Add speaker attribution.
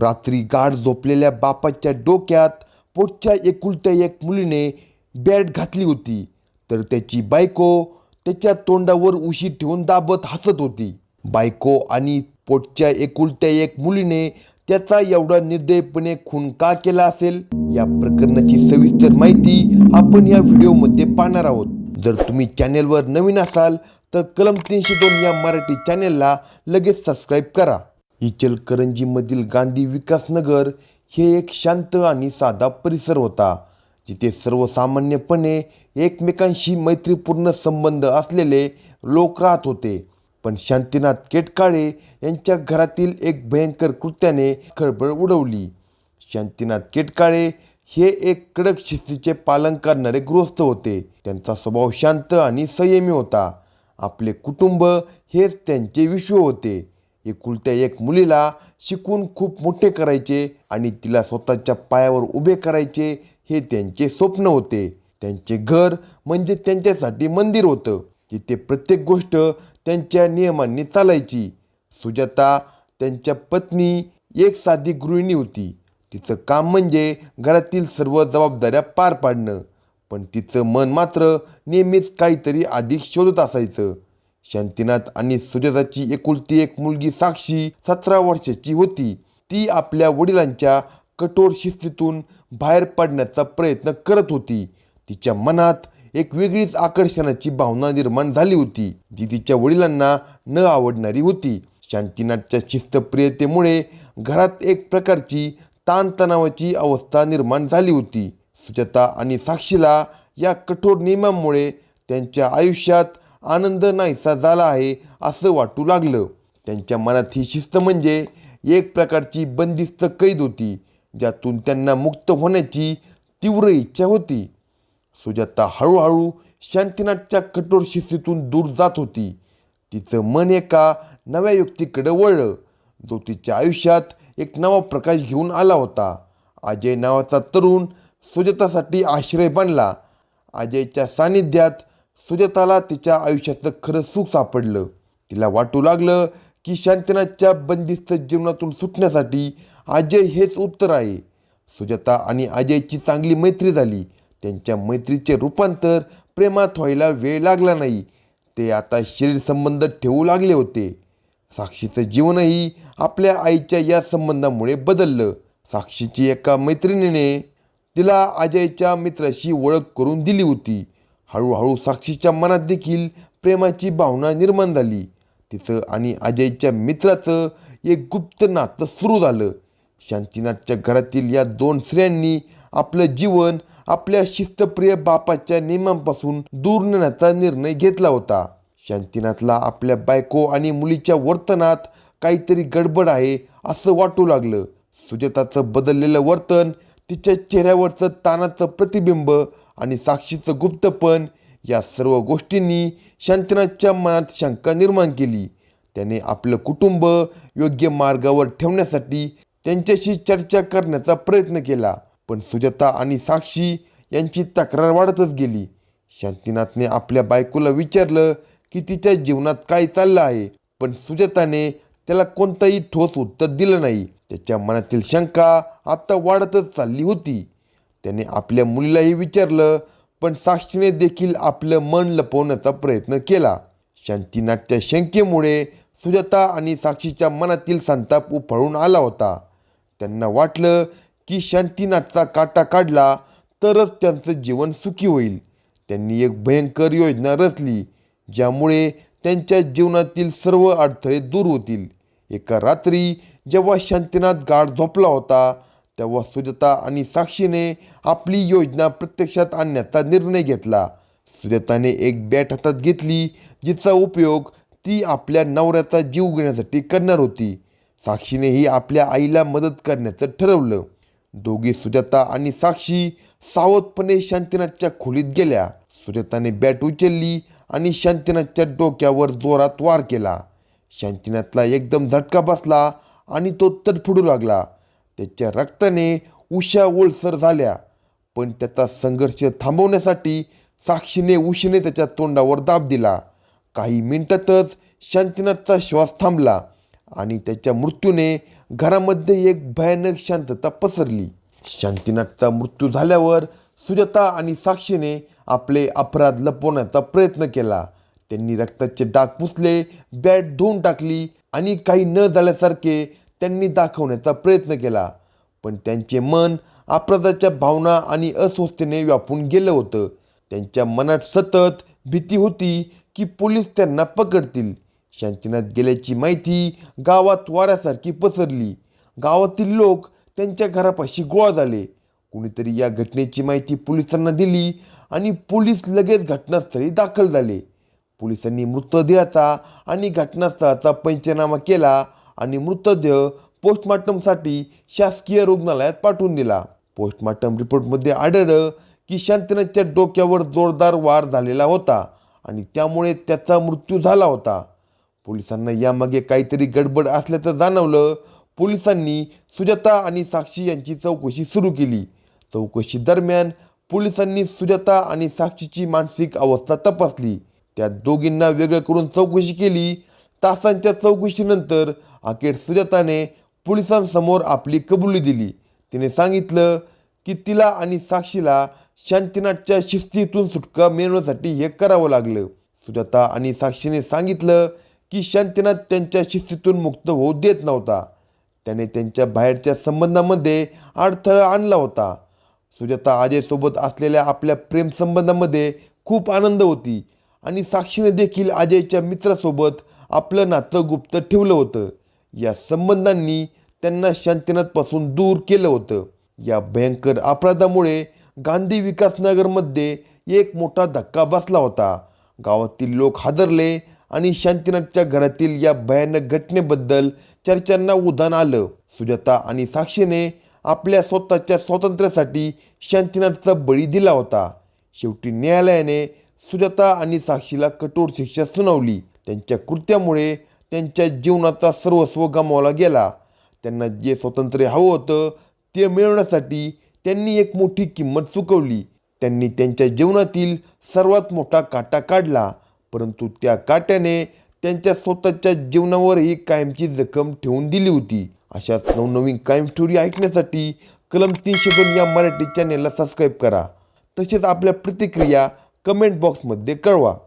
Speaker 1: रात्री गाढ झोपलेल्या बापाच्या डोक्यात पोटच्या एकुलत्या एक मुलीने बॅट घातली होती तर त्याची बायको त्याच्या तोंडावर उशी ठेवून दाबत हसत होती. बायको आणि पोटच्या एकुलत्या एक मुलीने त्याचा एवढा निर्दयपणे खून का केला असेल या प्रकरणाची सविस्तर माहिती आपण या व्हिडिओमध्ये पाहणार आहोत. जर तुम्ही चॅनेलवर नवीन असाल तर कलम तीनशे दोन या मराठी चॅनेलला लगेच सबस्क्राईब करा. इचलकरंजीमधील गांधी विकासनगर हे एक शांत आणि साधा परिसर होता जिथे सर्वसामान्यपणे एकमेकांशी मैत्रीपूर्ण संबंध असलेले लोक राहत होते. पण शांतीनाथ केटकाळे यांच्या घरातील एक भयंकर कृत्याने खळबळ उडवली. शांतीनाथ केटकाळे हे एक कडक शिस्तीचे पालन करणारे गृहस्थ होते. त्यांचा स्वभाव शांत आणि संयमी होता. आपले कुटुंब हेच त्यांचे विश्व होते. एकुलत्या एक मुलीला शिकून खूप मोठे करायचे आणि तिला स्वतःच्या पायावर उभे करायचे हे त्यांचे स्वप्न होते. त्यांचे घर म्हणजे त्यांच्यासाठी मंदिर होतं. तिथे प्रत्येक गोष्ट त्यांच्या नियमांनी चालायची. सुजाता त्यांच्या पत्नी एक साधी गृहिणी होती. तिचं काम म्हणजे घरातील सर्व जबाबदाऱ्या पार पाडणं. पण तिचं मन मात्र नेहमीच काहीतरी अधिक शोधत असायचं. शांतीनाथ आणि सुजाताची एकुलती एक मुलगी साक्षी सतरा वर्षाची होती. ती आपल्या वडिलांच्या कठोर शिस्तीतून बाहेर पडण्याचा प्रयत्न करत होती. तिच्या मनात एक वेगळीच आकर्षणाची भावना निर्माण झाली होती जी तिच्या वडिलांना न आवडणारी होती. शांतीनाथच्या शिस्तप्रियतेमुळे घरात एक प्रकारची ताणतणावाची अवस्था निर्माण झाली होती. सुजाता आणि साक्षीला या कठोर नियमांमुळे त्यांच्या आयुष्यात आनंद नाहीसा झाला आहे असं वाटू लागलं. त्यांच्या मनात ही शिस्त म्हणजे एक प्रकारची बंदिस्त कैद होती ज्यातून त्यांना मुक्त होण्याची तीव्र इच्छा होती. सुजाता हळूहळू शांतीनाथच्या कठोर शिस्तीतून दूर जात होती. तिचं मन एका नव्या युक्तीकडे वळलं. जो तिच्या आयुष्यात एक नवा प्रकाश घेऊन आला होता. अजय नावाचा तरुण सुजातासाठी आश्रय बनला. अजयच्या सानिध्यात सुजाताला तिच्या आयुष्याचं खरं सुख सापडलं. तिला वाटू लागलं की शांतनाच्या बंदिस्त जीवनातून सुटण्यासाठी अजय हेच उत्तर आहे. सुजाता आणि अजयची चांगली मैत्री झाली. त्यांच्या मैत्रीचे रूपांतर प्रेमात व्हायला वेळ लागला नाही. ते आता शरीर संबंध ठेवू लागले होते. साक्षीचं जीवनही आपल्या आईच्या या संबंधामुळे बदललं. साक्षीची एका मैत्रिणीने तिला अजयच्या मित्राशी ओळख करून दिली होती. हळूहळू साक्षीच्या मनात देखील प्रेमाची भावना निर्माण झाली. तिचं आणि अजयच्या मित्राचं एक गुप्त नातं सुरू झालं. शांतीनाथच्या घरातील या दोन स्त्रियांनी आपलं जीवन आपल्या शिस्तप्रिय बापाच्या नियमांपासून दूर नेण्याचा निर्णय घेतला होता. शांतीनाथला आपल्या बायको आणि मुलीच्या वर्तनात काहीतरी गडबड आहे असं वाटू लागलं. सुजाताचं बदललेलं वर्तन तिच्या चेहऱ्यावरचं ताणाचं प्रतिबिंब आणि साक्षीचं गुप्तपण या सर्व गोष्टींनी शांतनाथच्या मनात शंका निर्माण केली. त्याने आपलं कुटुंब योग्य मार्गावर ठेवण्यासाठी त्यांच्याशी चर्चा करण्याचा प्रयत्न केला. पण सुजाता आणि साक्षी यांची तक्रार वाढतच गेली. शांतीनाथने आपल्या बायकोला विचारलं की तिच्या जीवनात काय चाललं आहे पण सुजाताने त्याला कोणतंही ठोस उत्तर दिलं नाही. त्याच्या मनातील शंका आता वाढतच चालली होती. त्याने आपल्या मुलीलाही विचारलं पण साक्षीने देखील आपलं मन लपवण्याचा प्रयत्न केला. शांतीनाथच्या शंकेमुळे सुजाता आणि साक्षीच्या मनातील संताप उफाळून आला होता. त्यांना वाटलं की शांतीनाथचा काटा काढला तरच त्यांचं जीवन सुखी होईल. त्यांनी एक भयंकर योजना रचली ज्यामुळे त्यांच्या जीवनातील सर्व अडथळे दूर होतील. एका रात्री जेव्हा शांतीनाथ गाढ झोपला होता तेव्हा सुजाता आणि साक्षीने आपली योजना प्रत्यक्षात आणण्याचा निर्णय घेतला. सुजाताने एक बॅट हातात घेतली जिचा उपयोग ती आपल्या नवऱ्याचा जीव घेण्यासाठी करणार होती. साक्षीनेही आपल्या आईला मदत करण्याचं ठरवलं. दोघी सुजाता आणि साक्षी सावधपणे शांतीनाथच्या खोलीत गेल्या. सुजाताने बॅट उचलली आणि शांतीनाथच्या डोक्यावर जोरात वार केला. शांतीनाथला एकदम झटका बसला आणि तो तडफडू लागला. त्याच्या रक्ताने उशा ओलसर झाल्या. पण त्याचा संघर्ष थांबवण्यासाठी साक्षीने उशीने त्याच्या तोंडावर दाब दिला. काही मिनिटातच शांतीनाथचा श्वास थांबला आणि त्याच्या मृत्यूने घरामध्ये एक भयानक शांतता पसरली. शांतीनाथचा मृत्यू झाल्यावर सुजाता आणि साक्षीने आपले अपराध लपवण्याचा प्रयत्न केला. त्यांनी रक्ताचे डाग पुसले बॅट धुवून टाकली आणि काही न झाल्यासारखे त्यांनी दाखवण्याचा प्रयत्न केला. पण त्यांचे मन अपराधाच्या भावना आणि अस्वस्थतेने व्यापून गेलं होतं. त्यांच्या मनात सतत भीती होती की पोलीस त्यांना पकडतील. शांतीनाथ गेल्याची माहिती गावात वाऱ्यासारखी पसरली. गावातील लोक त्यांच्या घरापाशी गोळा झाले. कुणीतरी या घटनेची माहिती पोलिसांना दिली आणि पोलीस लगेच घटनास्थळी दाखल झाले. पोलिसांनी मृतदेहाचा आणि घटनास्थळाचा पंचनामा केला आणि मृतदेह पोस्टमॉर्टमसाठी शासकीय रुग्णालयात पाठवून दिला. पोस्टमॉर्टम रिपोर्टमध्ये आढळलं की शांतनाथच्या डोक्यावर जोरदार वार झालेला होता आणि त्यामुळे त्याचा मृत्यू झाला होता. पोलिसांना यामागे काहीतरी गडबड असल्याचं जाणवलं. पोलिसांनी सुजाता आणि साक्षी यांची चौकशी सुरू केली. चौकशी दरम्यान पोलिसांनी सुजाता आणि साक्षीची मानसिक अवस्था तपासली. त्या दोघींना वेगळं करून चौकशी केली. तासांच्या चौकशीनंतर अखेर सुजाताने पोलिसांसमोर आपली कबुली दिली. तिने सांगितलं की तिला आणि साक्षीला शांतीनाथच्या शिस्तीतून सुटका मिळवण्यासाठी हे करावं लागलं. सुजाता आणि साक्षीने सांगितलं की शांतीनाथ त्यांच्या शिस्तीतून मुक्त होऊ देत नव्हता. त्याने त्यांच्या बाहेरच्या संबंधामध्ये अडथळा आणला होता. सुजाता अजयसोबत असलेल्या आपल्या प्रेमसंबंधामध्ये खूप आनंद होती आणि साक्षीने देखील अजयच्या मित्रासोबत आपलं नातं गुप्त ठेवलं होतं. या संबंधांनी त्यांना शांतीनाथपासून दूर केलं होतं. या भयंकर अपराधामुळे गांधी विकासनगरमध्ये एक मोठा धक्का बसला होता. गावातील लोक हादरले आणि शांतीनाथच्या घरातील या भयानक घटनेबद्दल चर्चांना उधाण आलं. सुजाता आणि साक्षीने आपल्या स्वतःच्या स्वातंत्र्यासाठी शांतीनाथचा बळी दिला होता. शेवटी न्यायालयाने सुजाता आणि साक्षीला कठोर शिक्षा सुनावली. त्यांच्या कृत्यामुळे त्यांच्या जीवनाचा सर्वस्व गमावला गेला. त्यांना जे स्वातंत्र्य हवं होतं ते मिळवण्यासाठी त्यांनी एक मोठी किंमत चुकवली. त्यांनी त्यांच्या जीवनातील सर्वात मोठा काटा काढला परंतु त्या काट्याने त्यांच्या स्वतःच्या जीवनावरही कायमची जखम ठेवून दिली होती. अशाच नवनवीन क्राईम स्टोरी ऐकण्यासाठी कलम तीनशे दोन या मराठी चॅनेलला सबस्क्राईब करा. तसेच आपल्या प्रतिक्रिया कमेंट बॉक्समध्ये कळवा.